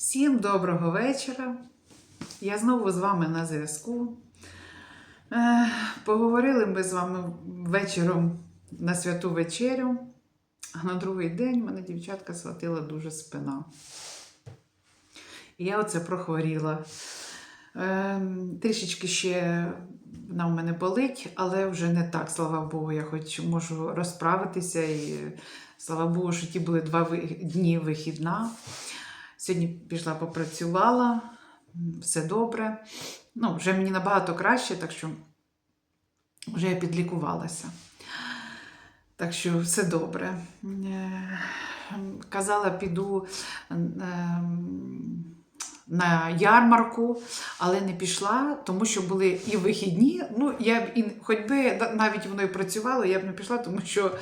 Всім доброго вечора. Я знову з вами на зв'язку. Е, Поговорили ми з вами вечором на святу вечерю, а на другий день мене дівчатка схватила дуже спина. І я оце прохворіла. Е, Трішечки ще вона в мене болить, але вже не так, слава Богу, я хоч можу розправитися. І слава Богу, що ті були два дні вихідна. Сьогодні пішла попрацювала, все добре. Ну, вже мені набагато краще, так що вже я підлікувалася. Так що все добре. Е, Казала, піду ем, на ярмарку, але не пішла, тому що були і вихідні. Ну, я б і хоч би навіть воно і працювало, я б не пішла, тому що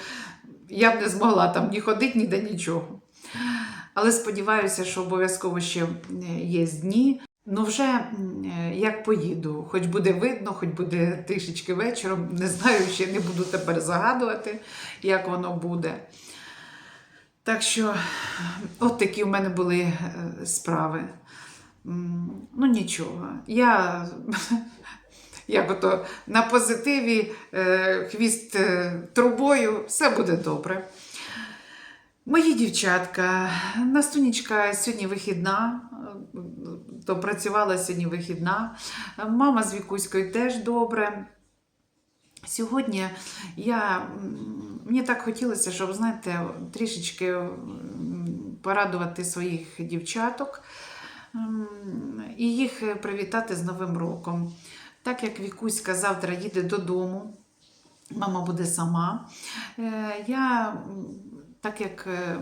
я б не змогла там ні ходити, ніде нічого. Але сподіваюся, що обов'язково ще е, є дні. Ну, вже е, як поїду, хоч буде видно, хоч буде трішечки вечором. Не знаю, ще не буду тепер загадувати, як воно буде. Так що, от такі в мене були е, справи. Ну, нічого. Я як ото на позитиві, хвіст трубою, все буде добре. Мої дівчатка, Настунечка сьогодні вихідна, то працювала сьогодні вихідна. Мама з Вікуською теж добре. Сьогодні я, мені так хотілося, щоб, знаєте, трішечки порадувати своїх дівчаток і їх привітати з Новим роком. Так як Вікуська завтра їде додому, мама буде сама. Е, Я, так як е,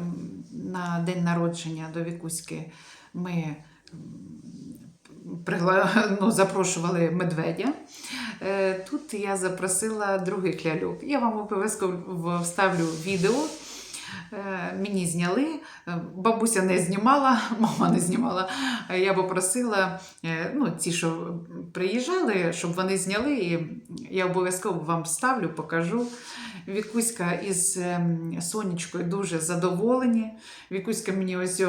на день народження до Вікуськи ми ну, запрошували медведя, е, тут я запросила других ляльок. Я вам обов'язково вставлю відео. Е, Мені зняли, Е, бабуся не знімала, мама не знімала. Е, Я попросила е, ну, ті, що приїжджали, щоб вони зняли. І я обов'язково вам вставлю, покажу. Вікуська із ем, Сонечкою дуже задоволені. Вікуська мені ось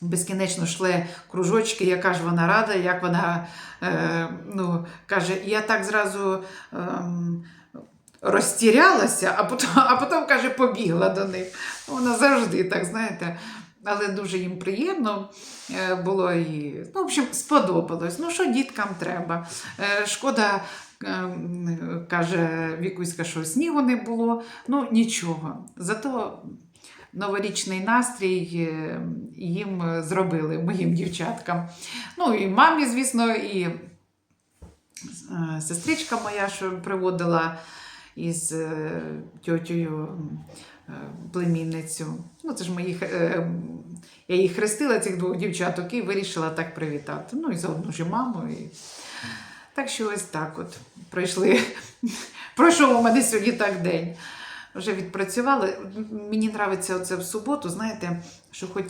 безкінечно шле кружочки, яка ж вона рада, як вона е, ну, каже, я так зразу. ем, розтірялася, а потім, а потім каже, побігла до них. Вона завжди так, знаєте. Але дуже їм приємно е, було і, ну, в общем, сподобалось. Ну, що діткам треба? Е, Шкода, е, каже Вікуська, що снігу не було. Ну, нічого. Зато новорічний настрій е, їм зробили, моїм дівчаткам. Ну, і мамі, звісно, і е, сестричка моя, що приводила із е, тьотєю е, племінницю. Ну, це ж мої, е, я їх хрестила, цих двох дівчаток, і вирішила так привітати. Ну, і заодно ж і маму. І... Так що ось так от пройшли. Пройшов у мене сьогодні так день. Вже відпрацювала. Мені подобається оце в суботу, знаєте, що хоч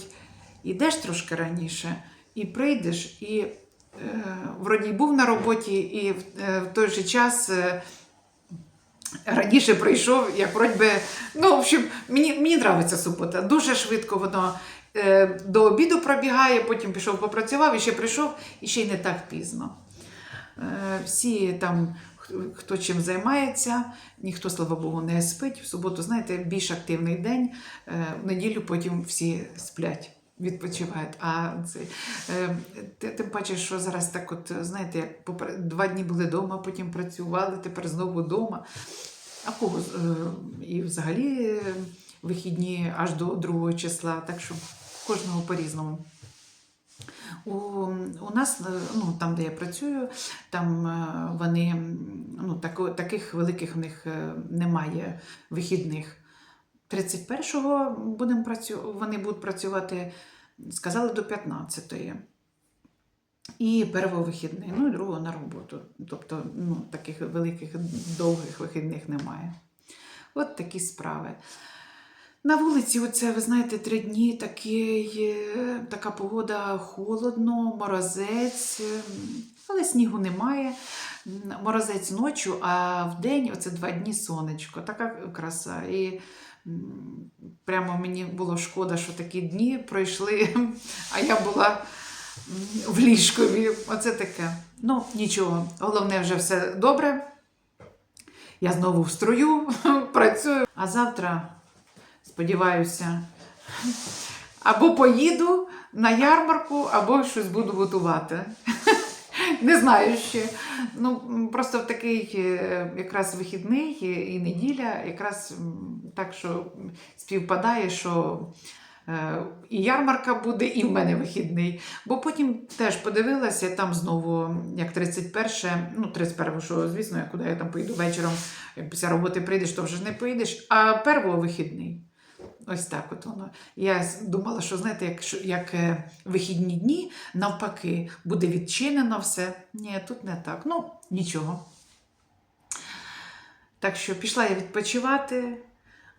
ідеш трошки раніше, і прийдеш, і е, вроді був на роботі, і в, е, в той же час. Е, раніше прийшов, як вроді би, ну, в общем, мені, мені подобається субота. Дуже швидко воно е, до обіду пробігає, потім пішов попрацював і ще прийшов, і ще й не так пізно. Е, всі там, хто чим займається, ніхто, слава Богу, не спить. В суботу, знаєте, більш активний день, е, в неділю потім всі сплять. Відпочивають. А це, е, тим паче, що зараз так, от, знаєте, як два дні були вдома, потім працювали, тепер знову вдома. А кого е, і взагалі вихідні аж до 2 числа, так що кожного по-різному. У, у нас, е, ну, там, де я працюю, там е, вони ну, тако, таких великих в них немає вихідних. 31-го будемо працю... вони будуть працювати, сказали, до 15-ї. І першого вихідний, ну і другого на роботу. Тобто ну, таких великих довгих вихідних немає. От такі справи. На вулиці, оце, ви знаєте, три дні такий, така погода холодно, морозець, але снігу немає. Морозець ночі, а в день оце два дні сонечко. Така краса. І Прямо мені було шкода, що такі дні пройшли, а я була в ліжкові. Оце таке. Ну, нічого. Головне, вже все добре. Я знову в строю працюю. А завтра, сподіваюся, або поїду на ярмарку, або щось буду готувати. Не знаю ще. Ну, просто в такий е, якраз вихідний і неділя, якраз так, що співпадає, що і ярмарка буде, і в мене вихідний. Бо потім теж подивилася, там знову, як 31, ну, 31, що, звісно, я куди я там поїду вечором, після роботи прийдеш, то вже не поїдеш, а первого вихідний. Ось так от воно. Я думала, що знаєте, як, як е, вихідні дні, навпаки, буде відчинено все. Ні, тут не так. Ну, нічого. Так що пішла я відпочивати,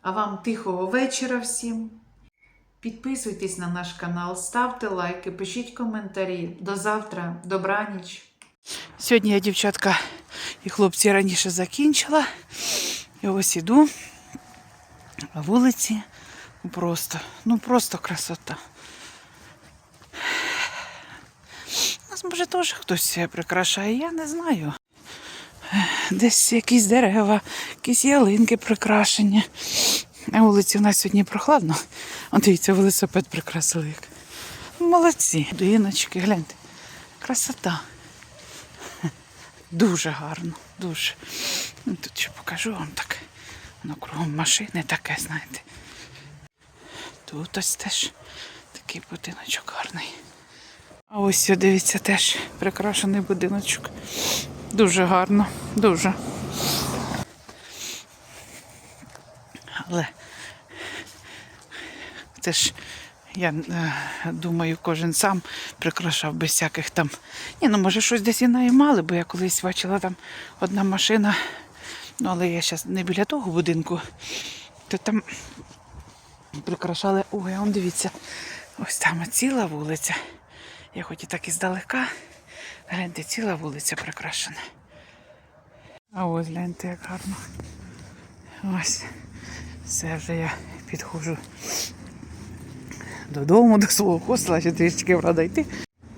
а вам тихого вечора всім. Підписуйтесь на наш канал, ставте лайки, пишіть коментарі. До завтра, добраніч. Сьогодні я, дівчатка і хлопці раніше закінчила. І ось іду на вулиці. Ну, Просто, ну просто красота. Нас, може, теж хтось прикрашає, я не знаю. Десь якісь дерева, якісь ялинки прикрашені. На вулиці у нас сьогодні прохладно. От дивіться, велосипед прикрасили. як. Молодці. Будиночки, гляньте. Красота. Дуже гарно, дуже. Ну, Тут ще покажу вам так. Воно кругом машини таке, знаєте. Тут ось теж такий будиночок гарний. А ось дивіться, теж прикрашений будиночок. Дуже гарно, дуже. Але це ж я е, думаю, кожен сам прикрашав без всяких там. Ні, ну може щось десь і наймали, бо я колись бачила там одна машина, ну але я зараз не біля того будинку, то там прикрашали. Ой, а он дивіться, ось там ціла вулиця. Я хоч і так і здалека, гляньте, ціла вулиця прикрашена. А ось гляньте, як гарно. Ось. Все вже я підходжу додому, до свого хостела, ще трішки правда йти.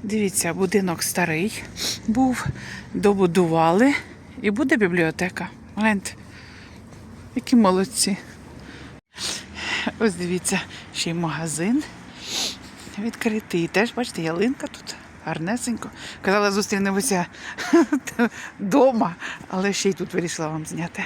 Дивіться, будинок старий був, добудували і буде бібліотека. Гляньте, які молодці. Ось дивіться, ще й магазин відкритий. Теж, бачите, ялинка тут гарнесенько. Казала, зустрінемося вдома, але ще й тут вирішила вам зняти.